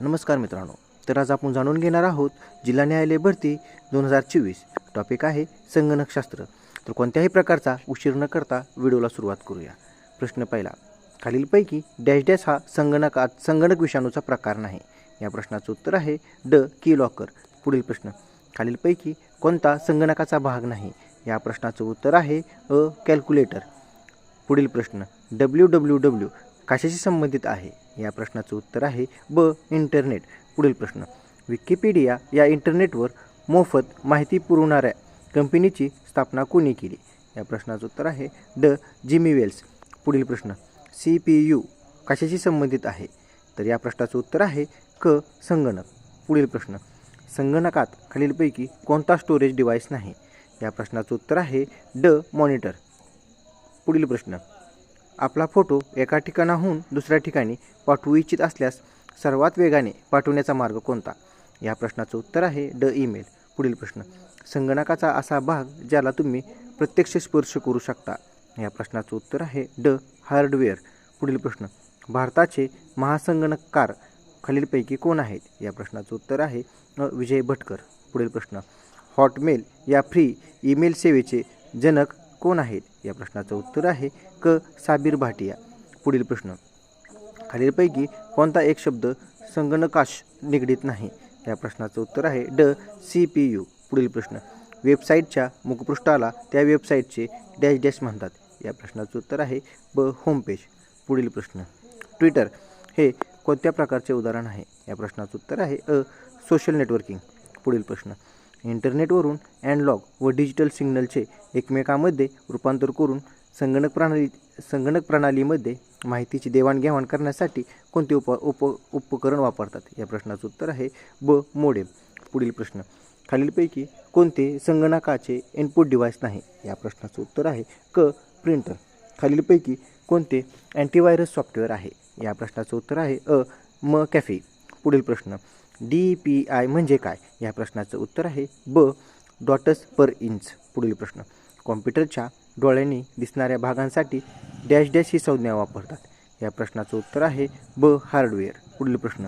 नमस्कार मित्रांनो तर आज आपण जाणून घेणार आहोत जिल्हा न्यायालय भरती दोन हजार चोवीस टॉपिक आहे संगणकशास्त्र. तर कोणत्याही प्रकारचा उशीर न करता व्हिडिओला सुरुवात करूया. प्रश्न पहिला खालीलपैकी डॅश डॅश हा संगणकात संगणक विषाणूचा प्रकार नाही. या प्रश्नाचं उत्तर आहे ड की लॉकर पुढील प्रश्न खालीलपैकी कोणता संगणकाचा भाग नाही? या प्रश्नाचं उत्तर आहे अ कॅल्क्युलेटर. पुढील प्रश्न डब्ल्यू डब्ल्यू डब्ल्यू कशाशी संबंधित आहे? या प्रश्नाचं उत्तर आहे ब इंटरनेट पुढील प्रश्न. विकिपीडिया या इंटरनेटवर मोफत माहिती पुरवणाऱ्या कंपनीची स्थापना कोणी केली? या प्रश्नाचं उत्तर आहे ड जिमी वेल्स. पुढील प्रश्न. सी पी यू कशाशी संबंधित आहे? तर या प्रश्नाचं उत्तर आहे क संगणक. पुढील प्रश्न. संगणकात खालीलपैकी कोणता स्टोरेज डिव्हाइस नाही? या प्रश्नाचं उत्तर आहे ड मॉनिटर पुढील प्रश्न. आपला फोटो एका ठिकाणाहून दुसऱ्या ठिकाणी पाठवू इच्छित असल्यास सर्वात वेगाने पाठवण्याचा मार्ग कोणता? या प्रश्नाचं उत्तर आहे ड ईमेल. पुढील प्रश्न. संगणकाचा असा भाग ज्याला तुम्ही प्रत्यक्ष स्पर्श करू शकता. या प्रश्नाचं उत्तर आहे ड हार्डवेअर. पुढील प्रश्न. भारताचे महासंगणककार खालीलपैकी कोण आहेत? या प्रश्नाचं उत्तर आहे विजय भटकर. पुढील प्रश्न. हॉटमेल या फ्री ईमेल सेवेचे जनक कोण आहेत? या प्रश्नाचं उत्तर आहे क. साबीर भाटिया पुढील प्रश्न. खालीलपैकी कोणता एक शब्द संगणकाश निगडीत नाही? या प्रश्नाचं उत्तर आहे ड. C P U. पुढील प्रश्न. वेबसाईटच्या मुखपृष्ठाला त्या वेबसाईटचे डॅश डॅश म्हणतात. या प्रश्नाचं उत्तर आहे ब. होमपेज. पुढील प्रश्न. ट्विटर हे कोणत्या प्रकारचे उदाहरण आहे? या प्रश्नाचं उत्तर आहे अ. Social networking. पुढील प्रश्न. इंटरनेटवरून अँडलॉग व डिजिटल सिग्नलचे एकमेकामध्ये रूपांतर करून संगणक प्रणाली संगणक प्रणालीमध्ये माहितीची देवाणघेवाण करण्यासाठी कोणते उप उप उपकरण वापरतात? या प्रश्नाचं उत्तर आहे ब मोडेम पुढील प्रश्न. खालीलपैकी कोणते संगणकाचे इनपुट डिव्हाइस नाही? या प्रश्नाचं उत्तर आहे क प्रिंटर खालीलपैकी कोणते अँटीव्हायरस सॉफ्टवेअर आहे? या प्रश्नाचं उत्तर आहे अ म कॅफे पुढील प्रश्न. डी पी आय म्हणजे काय? या प्रश्नाचं उत्तर आहे ब डॉटस पर इंच. पुढील प्रश्न. कॉम्प्युटरच्या डोळ्यांनी दिसणाऱ्या भागांसाठी डॅश डॅश ही संज्ञा वापरतात. या प्रश्नाचं उत्तर आहे ब हार्डवेअर. पुढील प्रश्न.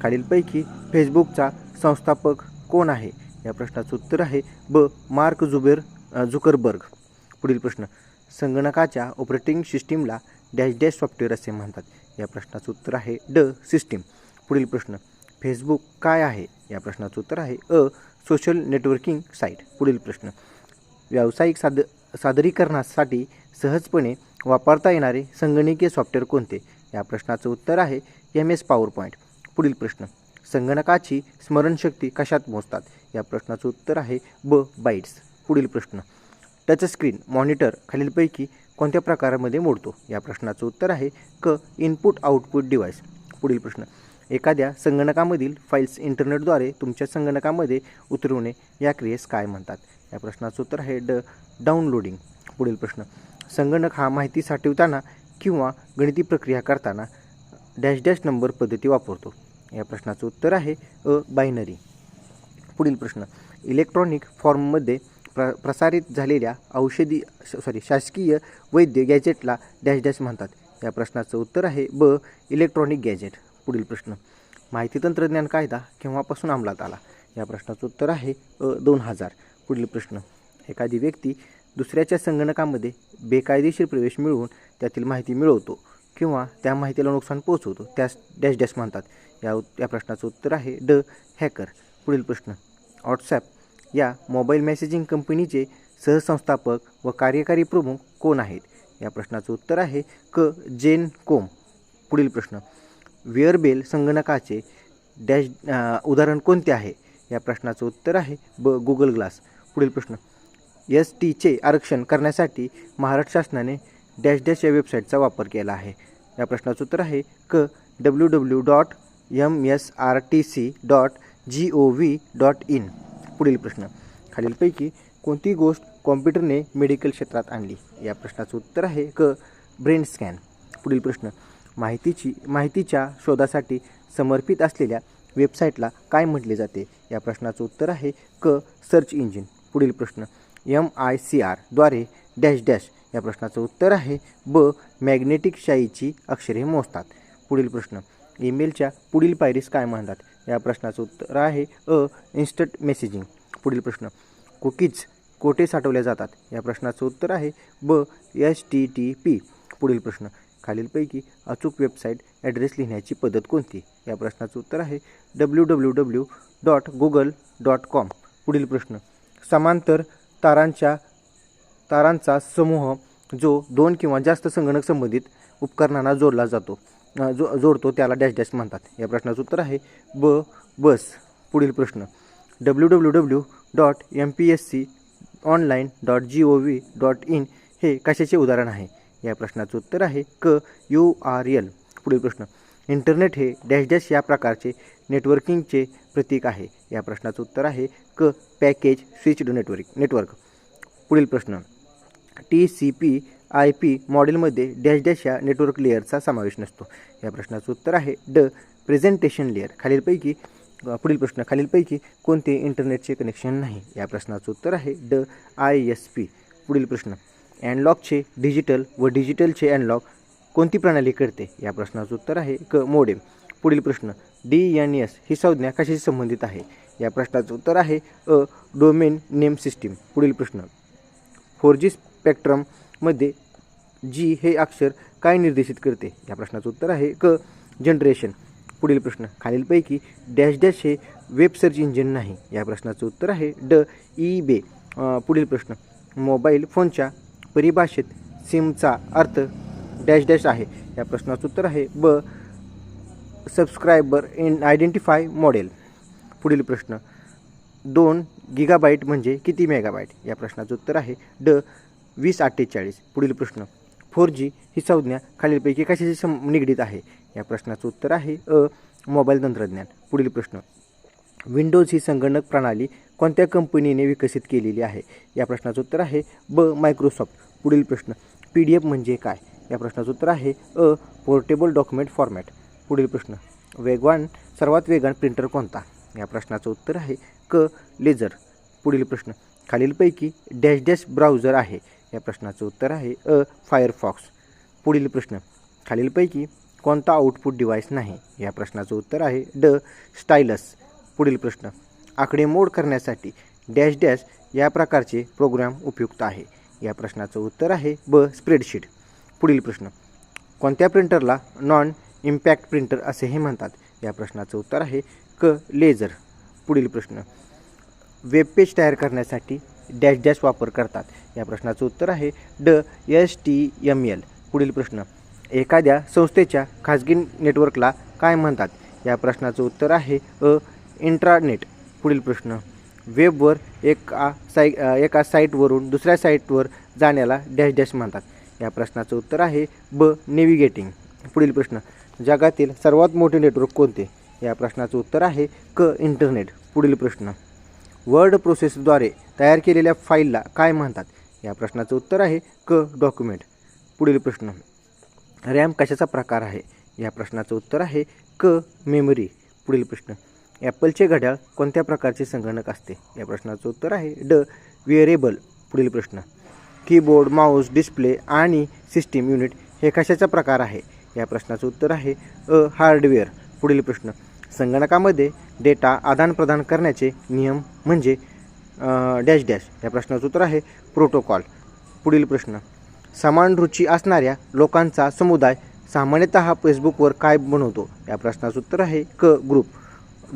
खालीलपैकी फेसबुकचा संस्थापक कोण आहे? या प्रश्नाचं उत्तर आहे ब मार्क जुबेर झुकरबर्ग पुढील प्रश्न. संगणकाच्या ऑपरेटिंग सिस्टीमला डॅश डॅश सॉफ्टवेअर असे म्हणतात. या प्रश्नाचं उत्तर आहे ड सिस्टीम. पुढील प्रश्न. फेसबुक काय आहे? या प्रश्नाचं उत्तर आहे अ सोशल नेटवर्किंग साईट. पुढील प्रश्न. व्यावसायिक साद सादरीकरणासाठी सहजपणे वापरता येणारे संगणकीय सॉफ्टवेअर कोणते? या प्रश्नाचं उत्तर आहे एम एस पॉवर पॉईंट पुढील प्रश्न. संगणकाची स्मरणशक्ती कशात मोजतात? या प्रश्नाचं उत्तर आहे ब बाईट्स पुढील प्रश्न. टचस्क्रीन मॉनिटर खालीलपैकी कोणत्या प्रकारामध्ये मोडतो? या प्रश्नाचं उत्तर आहे क इनपुट आउटपुट डिव्हाइस. पुढील प्रश्न. एखाद्या संगणकामधील फाईल्स इंटरनेटद्वारे तुमच्या संगणकामध्ये उतरवणे या क्रियेस काय म्हणतात? या प्रश्नाचं उत्तर आहे ड डाउनलोडिंग पुढील प्रश्न. संगणक हा माहिती साठवताना किंवा गणिती प्रक्रिया करताना डॅश डॅश नंबर पद्धती वापरतो. या प्रश्नाचं उत्तर आहे अ बायनरी पुढील प्रश्न. इलेक्ट्रॉनिक फॉर्ममध्ये प्र प्रसारित झालेल्या औषधी सॉरी शासकीय वैद्य गॅजेटला डॅश डॅश म्हणतात. या प्रश्नाचं उत्तर आहे ब इलेक्ट्रॉनिक गॅजेट पुढील प्रश्न. माहिती तंत्रज्ञान कायदा केव्हापासून अंमलात आला? या प्रश्नाचं उत्तर आहे अ दोन हजार. पुढील प्रश्न. एखादी व्यक्ती दुसऱ्याच्या संगणकामध्ये बेकायदेशीर प्रवेश मिळवून त्यातील माहिती मिळवतो किंवा त्या माहितीला नुकसान पोहोचवतो त्यास डॅश डॅश म्हणतात. या या प्रश्नाचं उत्तर आहे ड हॅकर. पुढील प्रश्न. व्हॉट्सॲप. या मोबाईल मेसेजिंग कंपनीचे सहसंस्थापक व कार्यकारी प्रमुख कोण आहेत? या प्रश्नाचं उत्तर आहे क जेन कोम. पुढील प्रश्न. वेअरबेल संगणकाचे डॅश उदाहरण कोणते आहे? या प्रश्नाचं उत्तर आहे ब गुगल ग्लास पुढील प्रश्न. एस टीचे आरक्षण करण्यासाठी महाराष्ट्र शासनाने डॅश डॅश या वेबसाईटचा वापर केला आहे. या प्रश्नाचं उत्तर आहे क W W dot M S R T C dot G O V dot in पुढील प्रश्न. खालीलपैकी कोणती गोष्ट कॉम्प्युटरने मेडिकल क्षेत्रात आणली? या प्रश्नाचं उत्तर आहे क ब्रेन स्कॅन पुढील प्रश्न. माहितीची माहितीच्या शोधासाठी समर्पित असलेल्या वेबसाईटला काय म्हटले जाते? या प्रश्नाचं उत्तर आहे क सर्च इंजिन पुढील प्रश्न एम आय सी आरद्वारे डॅश डॅश. या प्रश्नाचं उत्तर आहे ब मॅग्नेटिक शाईची अक्षरे मोजतात. पुढील प्रश्न ईमेलच्या पुढील पायरीस काय म्हणतात? या प्रश्नाचं उत्तर आहे अ इन्स्टंट मेसेजिंग पुढील प्रश्न कुकीज कोठे साठवल्या जातात? या प्रश्नाचं उत्तर आहे ब एस टी टी पी पुढील प्रश्न खालीलपैकी अचूक वेबसाईट ॲड्रेस लिहिण्याची पद्धत कोणती? या प्रश्नाचं उत्तर आहे W W W dot Google dot com पुढील प्रश्न. समांतर तारांच्या तारांचा समूह जो दोन किंवा जास्त संगणक संबंधित उपकरणांना जोडला जातो जो जोडतो त्याला डॅश डॅश म्हणतात. या प्रश्नाचं उत्तर आहे ब बस. पुढील प्रश्न. W W W dot M P S C online dot G O V dot in हे कशाचे उदाहरण आहे? या प्रश्नाचं उत्तर आहे क यू आर एल. पुढील प्रश्न. इंटरनेट हे डॅश डॅश या प्रकारचे नेटवर्किंगचे प्रतीक आहे. या प्रश्नाचं उत्तर आहे क पॅकेज स्विचड नेटवर्क नेटवर्क. पुढील प्रश्न. T C P I P मॉडेलमध्ये डॅश डॅश या नेटवर्क लेअरचा समावेश नसतो. या प्रश्नाचं उत्तर आहे ड प्रेझेंटेशन लेअर. खालीलपैकी पुढील प्रश्न. खालीलपैकी कोणते इंटरनेटचे कनेक्शन नाही? या प्रश्नाचं उत्तर आहे ड आय एस पी. पुढील प्रश्न. अँडलॉगचे डिजिटल व डिजिटलचे अँडलॉग कोणती प्रणाली करते? या प्रश्नाचं उत्तर आहे क. मोडेम पुढील प्रश्न डी एन एस ही संज्ञा कशाशी संबंधित आहे? या प्रश्नाचं उत्तर आहे अ. Domain name system. पुढील प्रश्न फोर जी स्पेक्ट्रममध्ये जी हे अक्षर काय निर्देशित करते? या प्रश्नाचं उत्तर आहे क. जनरेशन. पुढील प्रश्न खालीलपैकी डॅश डॅश हे वेब सर्च इंजिन नाही. या प्रश्नाचं उत्तर आहे ड. ई बे. पुढील प्रश्न मोबाईल फोनच्या परिभाषेत सिमचा अर्थ डॅश डॅश आहे. या प्रश्नाचं उत्तर आहे ब सबस्क्रायबर इन आयडेंटिफाय मॉडेल पुढील प्रश्न दोन गिगाबाईट म्हणजे किती मेगाबाईट या प्रश्नाचं उत्तर आहे ड वीस अठ्ठेचाळीस. पुढील प्रश्न फोर जी ही संज्ञा खालीलपैकी कशाशी सं निगडीत आहे? या प्रश्नाचं उत्तर आहे अ मोबाईल तंत्रज्ञान. पुढील प्रश्न विंडोज ही संगणक प्रणाली कोणत्या कंपनीने विकसित केलेली आहे? या प्रश्नाचं उत्तर आहे ब मायक्रोसॉफ्ट पुढील प्रश्न पी डी एफ म्हणजे काय? या प्रश्नाचं उत्तर आहे अ पोर्टेबल डॉक्युमेंट फॉर्मॅट पुढील प्रश्न वेगवान सर्वात वेगवान प्रिंटर कोणता? या प्रश्नाचं उत्तर आहे क लेझर पुढील प्रश्न खालीलपैकी डॅश डॅश ब्राउझर आहे? या प्रश्नाचं उत्तर आहे अ फायरफॉक्स पुढील प्रश्न खालीलपैकी कोणता आउटपुट डिव्हाइस नाही? या प्रश्नाचं उत्तर आहे ड स्टायलस पुढील प्रश्न. आकडेमोड करण्यासाठी डॅश डॅश या प्रकारचे प्रोग्राम उपयुक्त आहे? या प्रश्नाचं उत्तर आहे ब स्प्रेडशीट. पुढील प्रश्न. कोणत्या प्रिंटरला नॉन इम्पॅक्ट प्रिंटर असेही म्हणतात? या प्रश्नाचं उत्तर आहे क लेझर. पुढील प्रश्न. वेब पेज तयार करण्यासाठी डॅश डॅश वापर करतात. या प्रश्नाचं उत्तर आहे ड एस टी एम एल. पुढील प्रश्न. एखाद्या संस्थेच्या खाजगी नेटवर्कला काय म्हणतात? या प्रश्नाचं उत्तर आहे अ इंट्रानेट पुढील प्रश्न. वेबवर एका साई एका साईटवरून दुसऱ्या साईटवर जाण्याला डॅश डॅश म्हणतात. या प्रश्नाचं उत्तर आहे ब नेव्हिगेटिंग. पुढील प्रश्न जगातील सर्वात मोठे नेटवर्क कोणते? या प्रश्नाचं उत्तर आहे क इंटरनेट. पुढील प्रश्न वर्ड प्रोसेसद्वारे तयार केलेल्या फाईलला काय म्हणतात? या प्रश्नाचं उत्तर आहे क डॉक्युमेंट. पुढील प्रश्न रॅम कशाचा प्रकार आहे? या प्रश्नाचं उत्तर आहे क मेमरी. पुढील प्रश्न ॲपलचे घड्याळ कोणत्या प्रकारचे संगणक असते? या प्रश्नाचं उत्तर आहे ड विअरेबल पुढील प्रश्न. कीबोर्ड माऊस डिस्प्ले आणि सिस्टीम युनिट हे कशाचा प्रकार आहे? या प्रश्नाचं उत्तर आहे अ हार्डवेअर. पुढील प्रश्न. संगणकामध्ये डेटा आदानप्रदान करण्याचे नियम म्हणजे डॅश डॅश. या प्रश्नाचं उत्तर आहे प्रोटोकॉल. पुढील प्रश्न. समान रुची असणाऱ्या लोकांचा समुदाय सामान्यतः फेसबुकवर काय बनवतो? या प्रश्नाचं उत्तर आहे क ग्रुप.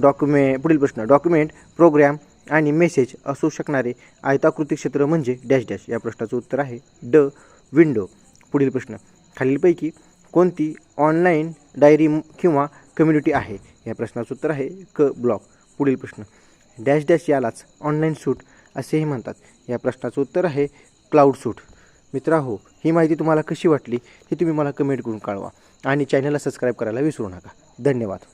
डॉक्युमे पुढील प्रश्न डॉक्युमेंट प्रोग्रॅम आणि मेसेज असू शकणारे आयताकृती क्षेत्र म्हणजे डॅश डॅश या प्रश्नाचं उत्तर आहे ड विंडो. पुढील प्रश्न खालीलपैकी कोणती ऑनलाईन डायरी किंवा कम्युनिटी आहे? या प्रश्नाचं उत्तर आहे क ब्लॉक पुढील प्रश्न डॅश डॅश यालाच ऑनलाईन सूट असेही म्हणतात. या प्रश्नाचं उत्तर आहे क्लाउड सूट मित्रा हो ही माहिती तुम्हाला कशी वाटली हे तुम्ही मला कमेंट करून कळवा आणि चॅनलला सबस्क्राईब करायला विसरू नका. धन्यवाद.